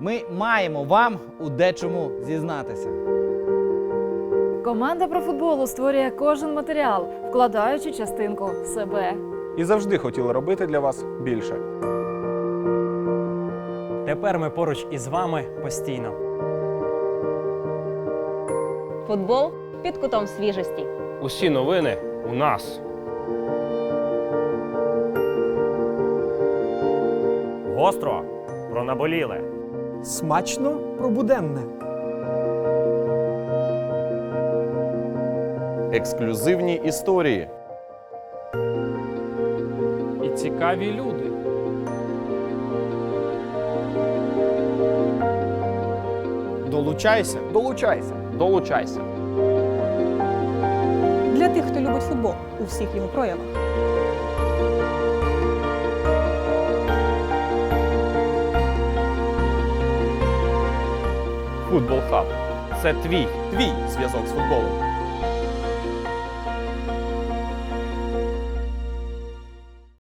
ми маємо вам у дечому зізнатися. Команда про футболу створює кожен матеріал, вкладаючи частинку себе. І завжди хотіли робити для вас більше. Тепер ми поруч із вами постійно. Футбол під кутом свіжості. Усі новини у нас. Гостро про наболіле. Смачно про буденне. Ексклюзивні історії. І цікаві люди. Долучайся, долучайся. Долучайся. для тих, хто любить футбол у всіх його проявах. Футбол Хаб. Це твій Твій зв'язок з футболом.